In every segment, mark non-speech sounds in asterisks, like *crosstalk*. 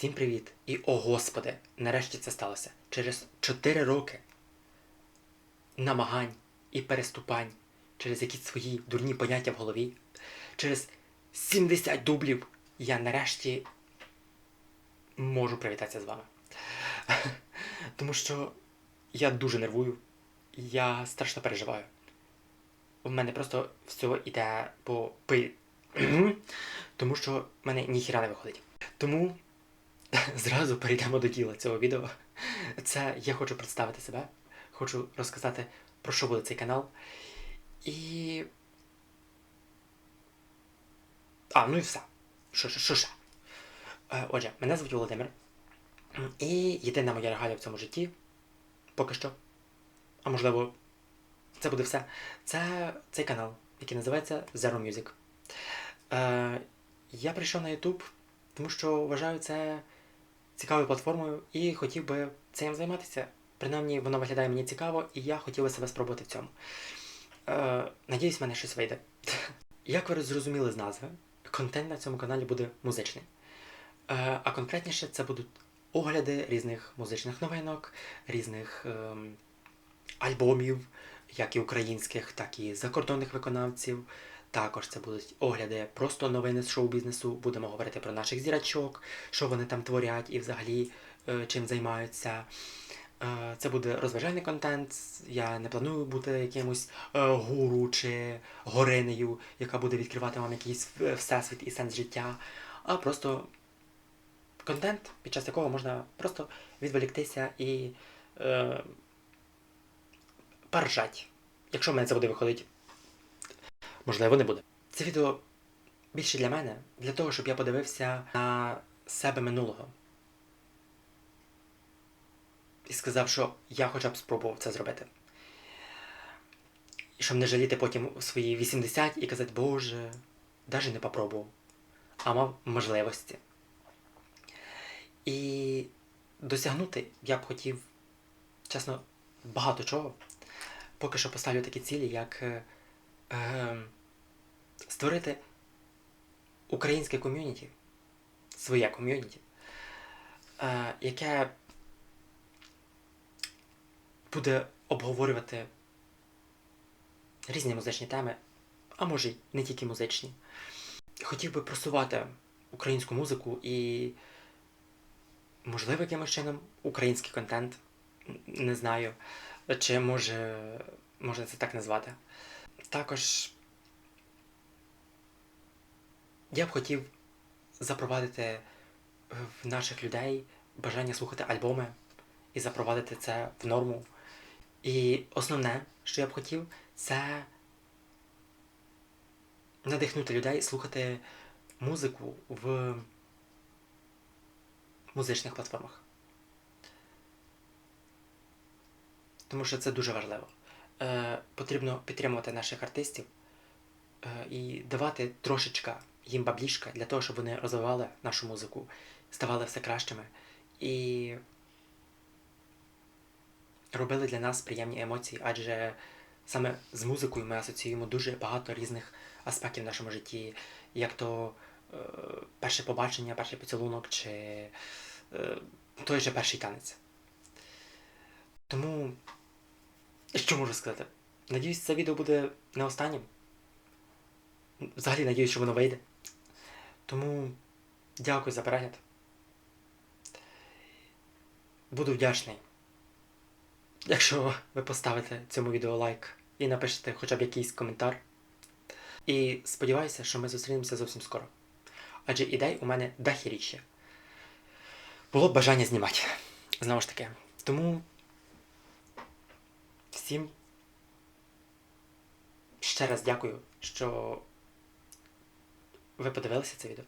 Всім привіт! І о господи, нарешті це сталося. Через 4 роки намагань і переступань, через якісь свої дурні поняття в голові, через 70 дублів я нарешті можу привітатися з вами. *laughs* Тому що я дуже нервую, я страшно переживаю. У мене просто все йде по пи. *clears throat* Тому що в мене ніхіра не виходить. Тому *laughs* зразу перейдемо до діла цього відео. Це я хочу представити себе, хочу розказати, про що буде цей канал. І. А, ну і все. Що, що, що ще? Е, Отже, мене звуть Володимир. І єдина моя регалія в цьому житті, поки що, а можливо, це буде все. Це цей канал, який називається Zero Music. Е, я прийшов на YouTube, тому що вважаю це цікавою платформою і хотів би цим займатися. Принаймні, воно виглядає мені цікаво, і я хотів би себе спробувати в цьому. Е, надіюсь, в мене щось вийде. *laughs* Як ви зрозуміли з назви, контент на цьому каналі буде музичний. Е, а конкретніше це будуть огляди різних музичних новинок, різних ем, альбомів, як і українських, так і закордонних виконавців. Також це будуть огляди просто новини з шоу-бізнесу. Будемо говорити про наших зірачок, що вони там творять і взагалі е, чим займаються. Е, Це буде розважальний контент. Я не планую бути якимось е, гуру чи горинею, яка буде відкривати вам якийсь всесвіт і сенс життя, а просто контент, під час якого можна просто відволіктися і е, поржать. Якщо в мене це буде виходити, можливо, не буде. Це відео більше для мене, для того, щоб я подивився на себе минулого. І сказав, що я хоча б спробував це зробити. І щоб не жаліти потім свої 80 і казати, Боже, навіть не попробував, а мав можливості. І досягнути я б хотів, чесно, багато чого. Поки що поставлю такі цілі, як е, е, створити українське ком'юніті, своє ком'юніті, е, яке буде обговорювати різні музичні теми, а може й не тільки музичні. Хотів би просувати українську музику і, можливо, якимось чином український контент. Не знаю, чи може, можна це так назвати. Також я б хотів запровадити в наших людей бажання слухати альбоми і запровадити це в норму. І основне, що я б хотів, це надихнути людей слухати музику в музичних платформах. Тому що це дуже важливо. Е, потрібно підтримувати наших артистів е, і давати трошечка їм баблішка для того, щоб вони розвивали нашу музику, ставали все кращими і робили для нас приємні емоції, адже саме з музикою ми асоціюємо дуже багато різних аспектів в нашому житті, як то е, перше побачення, перший поцілунок чи е, той же перший танець. Тому, що можу сказати? Надіюсь, це відео буде не останнім. Взагалі надіюсь, що воно вийде. Тому дякую за перегляд. Буду вдячний, якщо ви поставите цьому відео лайк і напишете хоча б якийсь коментар. І сподіваюся, що ми зустрінемося зовсім скоро. Адже ідей у мене дахіріще. Було б бажання знімати. Знову ж таки. Тому всім ще раз дякую, що ви подивилися це відео.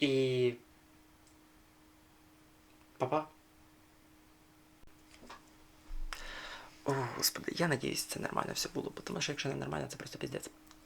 І. Па-па. О, господи, я надіюсь, це нормально все було, тому що якщо не нормально, це просто піздець.